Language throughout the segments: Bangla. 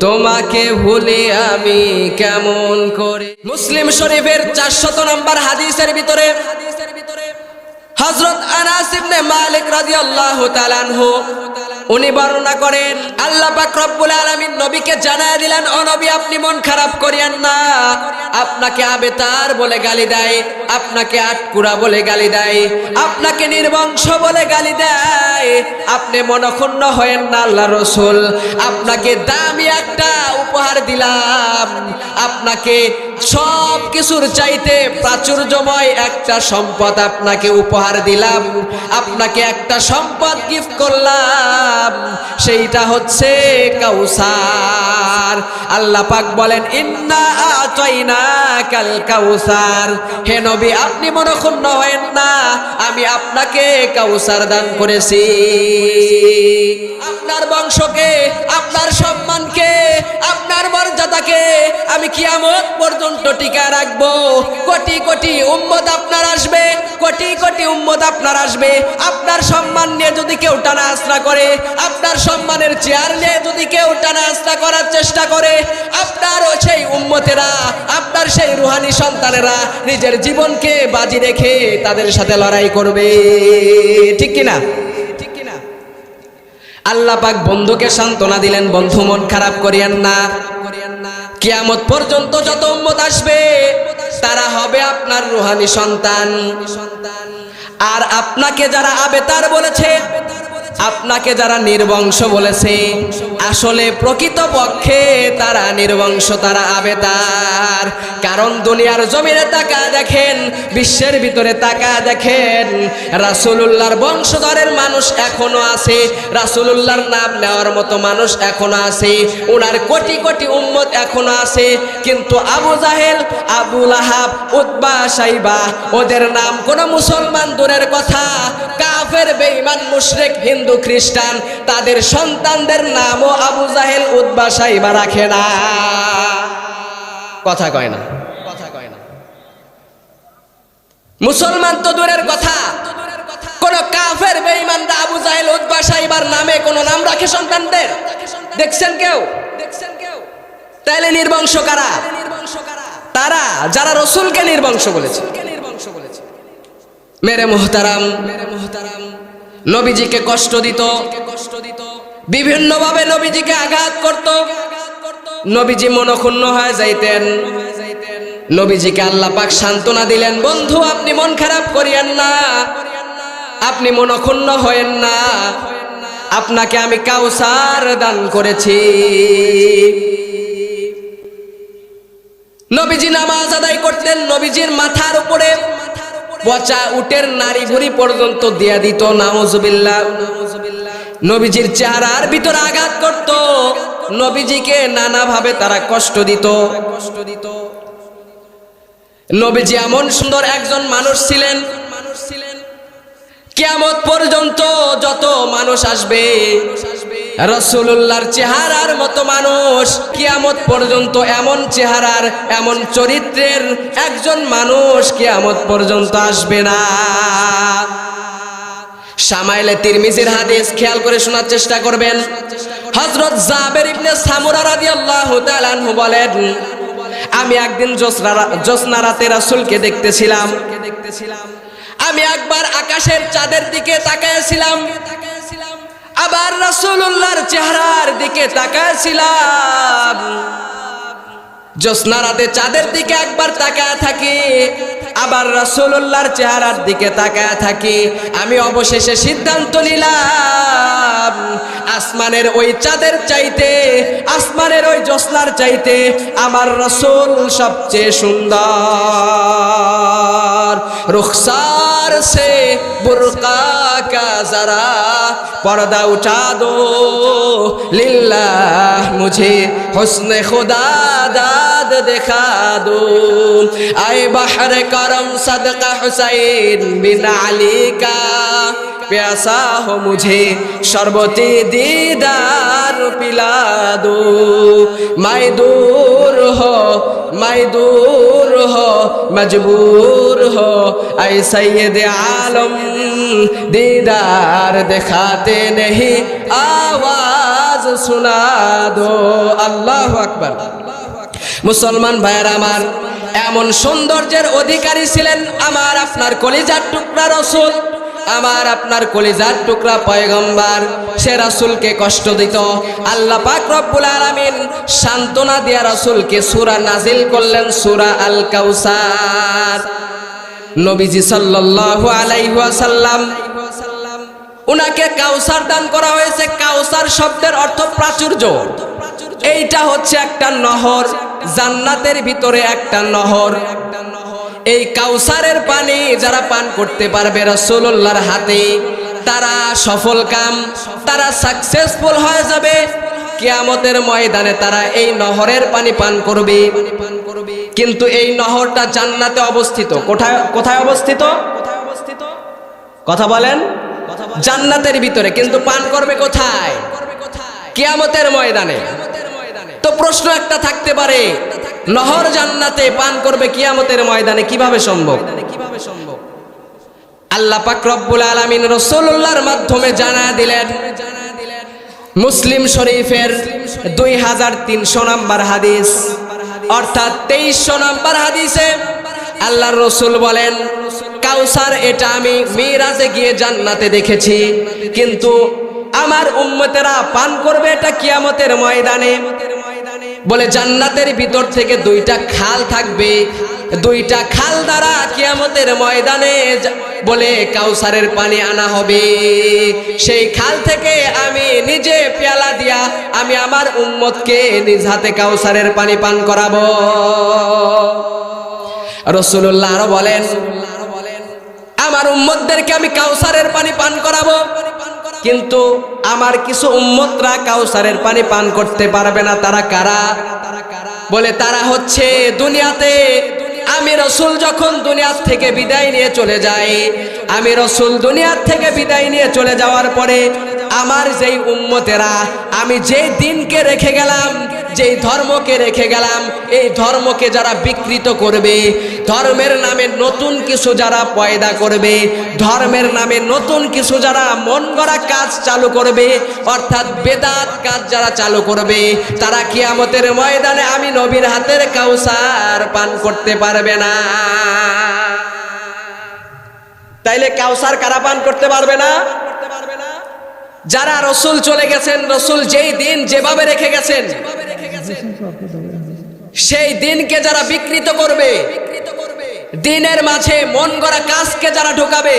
তোমাকে ভুলে আমি কেমন করে? মুসলিম শরীফের চারশত নম্বর হাদিসের ভিতরে হজরত আনাস ইবনে মালিক রাদিয়াল্লাহু তালান আনহু উনি বর্ণনা করেন, আল্লাহ পাক রব্বুল আলামিন নবীকে জানায় দিলেন, ও নবী, আপনি মন খারাপ করিয়েন না। আপনাকে আবেতার বলে গালি দেয়, আপনাকে আটকুড়া বলে গালি দেয়, আপনাকে নির্বংশ বলে গালি দেয়। আপনি মনক্ষুণ্ণ হয়েন না আল্লাহ রসুল। আপনাকে দামি একটা উপহার দিলাম। আপনাকে সব কিছুর চাইতে প্রাচুর্যময় একটা সম্পদ আপনাকে উপহার দিলাম। আপনাকে একটা সম্পদ গিফট করলাম। সেইটা হচ্ছে কাউসার। আল্লাহ পাক বলেন, ইন্না আতাইনা কাল কাউসার। হে নবী, আপনি মনক্ষুণ্ণ হয়েন না। আমি আপনাকে কাউসার দান করেছি। আপনার বংশকে, আপনার সম্মানকে, আপনার আমি কিয়ামত পর্যন্ত টিকা রাখব। কোটি কোটি উম্মত আপনার আসবে, কোটি কোটি উম্মত আপনার আসবে। আপনার সম্মান নিয়ে যদি কেউ টানা আশ্রা করে, আপনার সম্মানের চেয়ার নিয়ে যদি কেউ টানা আশ্রা করার চেষ্টা করে আপনার ও সেই উম্মতেরা, আপনার সেই রুহানি সন্তানেরা নিজের জীবনকে বাজি রেখে তাদের সাথে লড়াই করবে। ঠিক কিনা? ঠিক আল্লাহ পাক বন্ধুকে সান্ত্বনা দিলেন, বন্ধু মন খারাপ করিয়েন না। কিয়ামত পর্যন্ত যত উম্মত আসবে, তারা হবে আপনার রুহানি সন্তান। আর আপনাকে যারা আবেতার বলেছে আপনাকে যারা নির্বংশ বলেছে, আসলে প্রকৃত পক্ষে তারা নির্বংশ, তারা আবেতার কারণ দুনিয়ার জমিনে তাকা দেখেন, বিশ্বের ভিতরে তাকা দেখেন, রাসূলুল্লাহর বংশধরের মানুষ এখনও আছে, রাসূলুল্লাহর নাম নেওয়ার মতো মানুষ এখনও আছে ওনার কোটি কোটি উম্মত এখনও আছে, কিন্তু আবু জাহেল, আবু লাহাব, উতবা সাইবা, ওদের নাম কোন মুসলমান দূরের কথা কাফের, বেঈমান, মুশরিক, হিন্দু, খ্রিস্টান, তাদের সন্তানদের নামও আবু জাহেল উতবা সাইবা রাখে না। কথা কয় না। কথা কয় না। মুসলমান তো দূরের কথা। কোন কাফের বেঈমানরা আবু জাহেল উতবা সাইবার নামে কোন নাম রাখে সন্তানদের? দেখছেন কেউ দেখছেন কেউ? তাইলে নির্বংশ কারা? তারা, যারা রসুলকে নির্বংশ বলেছে। মেরে মোহতারাম। নবীজিকে কষ্ট দিত। কষ্ট দিত নবীজিকে আঘাত করত। নবীজি মনক্ষুণ্ণ হয়ে যাইতেন। নবীজিকে আল্লাহ পাক সান্ত্বনা দিলেন, বন্ধু, আপনি মন খারাপ করিয়েন না। আপনি মনক্ষুণ্ণ হয়েন না। আপনাকে আমি কাউসার দান করেছি। নবীজি নামাজ আদায় করতেন। নবীজির মাথার উপরে পচা উটের নারী ভুড়ি পর্যন্ত দিয়া দিত নামজুবিল্লাহ নবীজির চেহারার ভিতরে আঘাত করত, নবীজিকে নানাভাবে তারা কষ্ট দিত। কষ্ট দিত নবীজি এমন সুন্দর একজন মানুষ ছিলেন মানুষ ছিলেন, কিয়ামত পর্যন্ত যত মানুষ আসবে রসুল্লাহর চেহারার মতো মানুষ। কিয়ামত পর্যন্ত এমন চেহারার, এমন চরিত্রের একজন মানুষ কিয়ামত পর্যন্ত আসবে না। সামাইলে তিরমিজির হাদিস খেয়াল করে শোনার চেষ্টা করবেন। হযরত জাবের ইবনে সামুরা রাদিয়াল্লাহু তাআলা বলেন, আমি একদিন জোসনা রাতে রাসূলকে দেখতেছিলাম। আমি একবার আকাশের চাঁদের দিকে তাকাইছিলাম আবার রাসূলুল্লাহর চেহারার দিকে তাকাইছিলাম। জোসনা রাতে চাঁদের দিকে একবার তাকায় থাকি, আবার রাসূলুল্লাহর চেহারার দিকে তাকায় থাকি। আমি অবশেষে সিদ্ধান্ত নিলাম, আসমানের ওই চাঁদের চাইতে, আসমানের ওই জোসনার চাইতে আমার রসুল সবচেয়ে সুন্দর, রুখসার সে বুরকা কা পর্দা উঠা দো। লিল্লাহ, মুঝে হুসনে খুদা দাদ দেখা দো। আয় বাহর করম সদকা হুসাইন प्यासा हो मुझे शरबती दीदार पिला दो मैं दूर हो मैं दूर हो मजबूर हो ऐ सैयद आलम दीदार दिखाते नहीं आवाज सुना दो अल्लाह আকবার মুসলমান ভাইয়ের আমার এমন সৌন্দর্যের অধিকারী ছিলেন আমার আপনার কলিজার টুকরা রসুল আমার আপনার কলিজার টুকরা পয়গম্বার, সে রাসুলকে কষ্ট দিত। আল্লাহ পাক রব্বুল আলামিন সান্ত্বনা দিয়া রাসুলকে সূরা নাজিল করলেন, সূরা আল কাউসার নবীজি সাল্লাল্লাহু আলাইহি ওয়াসাল্লাম, উনাকে কাউসার দান করা হয়েছে। কাউসার শব্দের অর্থ প্রাচুর্য। এইটা হচ্ছে একটা নহর, জান্নাতের ভিতরে একটা নহর। এই কাউসারের পানি যারা পান করতে পারবে রসুল্লাহর হাতে, তারা সফল কাম, তারা সাকসেসফুল হয়ে যাবে। কিয়ামতের ময়দানে তারা এই নহরের পানি পান করবে। কিন্তু এই নহরটা জান্নাতে অবস্থিত। কোথায় কোথায় অবস্থিত? কথা বলেন। জান্নাতের ভিতরে। কিন্তু পান করবে কোথায়? কিয়ামতের ময়দানে। তো প্রশ্ন একটা থাকতে পারে। নহর জান্নাতে পান করবে কিয়ামতের ময়দানে কীভাবে সম্ভব? কীভাবে সম্ভব আল্লাহ পাক রব্বুল আলামিন রাসূলুল্লাহর মাধ্যমে জানা দিলেন, মুসলিম শরীফের দুই হাজার তিনশো নাম্বার হাদিস। অর্থাৎ তেইশশো নাম্বার হাদিসে আল্লাহর রসুল বলেন, কাউসার, এটা আমি মিরাজে গিয়ে জান্নাতে দেখেছি। কিন্তু আমার উম্মতেরা পান করবে এটা কিয়ামতের ময়দানে। বলে, জান্নাতের ভিতর থেকে দুইটা খাল থাকবে। দুইটা খাল দ্বারা কিয়ামতের ময়দানে বলে কাউসারের পানি আনা হবে। সেই খাল থেকে আমি নিজে পেয়ালা দিয়া আমি আমার উম্মতকে নিজ হাতে কাউসারের পানি পান করাবো। রসুল্লাহ আরও বলেন, আমার উম্মতদেরকে আমি কাউসারের পানি পান করাবো। কিন্তু আমার কিছু উম্মতরা কাউসারের পানি পান করতে পারবে না, তারা কারা? বলে, তারা হচ্ছে দুনিয়াতে আমি রসুল যখন দুনিয়ার থেকে বিদায় নিয়ে চলে যাই, আমি রসুল দুনিয়ার থেকে বিদায় নিয়ে চলে যাওয়ার পরে আমার যেই উম্মতেরা, আমি যে দিনকে রেখে গেলাম যেই ধর্মকে রেখে গেলাম, এই ধর্মকে যারা বিকৃত করবে, ধর্মের নামে নতুন কিছু যারা পয়দা করবে, ধর্মের নামে নতুন কিছু যারা মন গড়া কাজ চালু করবে, অর্থাৎ বেদাত কাজ যারা চালু করবে, তারা কিয়ামতের ময়দানে আমি নবীর হাতের কাউসার পান করতে পারবে না। তাইলে কাউসার কারা পান করতে পারবে না? যারা রসুল চলে গেছেন, রসুল যেই দিন যেভাবে রেখে গেছেন সেই দিনকে যারা বিকৃত করবে, দিনের মাঝে মন গড়া কাজকে যারা ঢোকাবে,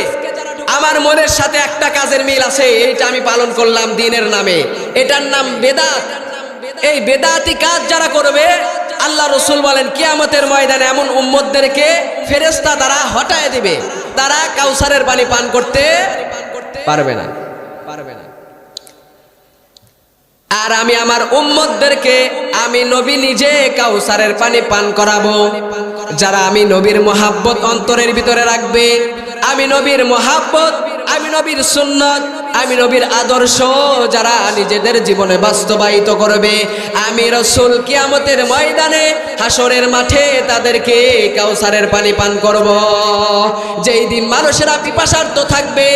আমার মনের সাথে একটা কাজের মিল আছে, এইটা আমি পালন করলাম দিনের নামে। এটার নাম বেদাত। এই বেদাতি কাজ যারা করবে, আল্লাহ রসুল বলেন, কিয়ামতের ময়দানে এমন উম্মতদেরকে ফেরেস্তা দ্বারা হটায় দিবে। তারা কাউসারের পানি পান করতে পারবে না। পারবে না। আর আমি আমার উম্মতদেরকে আমি নবী নিজে কাউসারের পানি পান করাবো। যারা আমি নবীর মহাব্বত অন্তরের ভিতরে রাখবে, আমি নবীর মহাব্বত, আমি নবীর সুন্নত আমি নবীর আদর্শ যারা নিজেদের জীবনে বাস্তবায়িত করবে। আমি রসুল কিয়ামতের ময়দানে হাসরের মাঠে তাদেরকে কাউসারের পানি পান করব। যেই দিন মানুষেরা পিপাসার্থ থাকবে,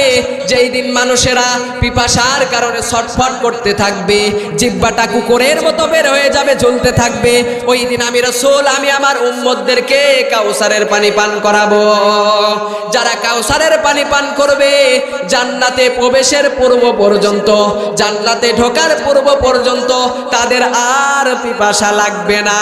যেই দিন মানুষেরা পিপাসার কারণে ছটফট করতে থাকবে, জিব্বাটা কুকুরের মতো বের হয়ে যাবে, জ্বলতে থাকবে, ওই দিন আমি রসুল, আমি আমার উম্মতদেরকে কাউসারের পানি পান করাবো। যারা কাউসারের পানি পান করবে, জান্নাতে প্রবেশের পূর্ব পর্যন্ত জান্নাতে ঢোকার পূর্ব পর্যন্ত তাদের আর পিপাসা লাগবে না।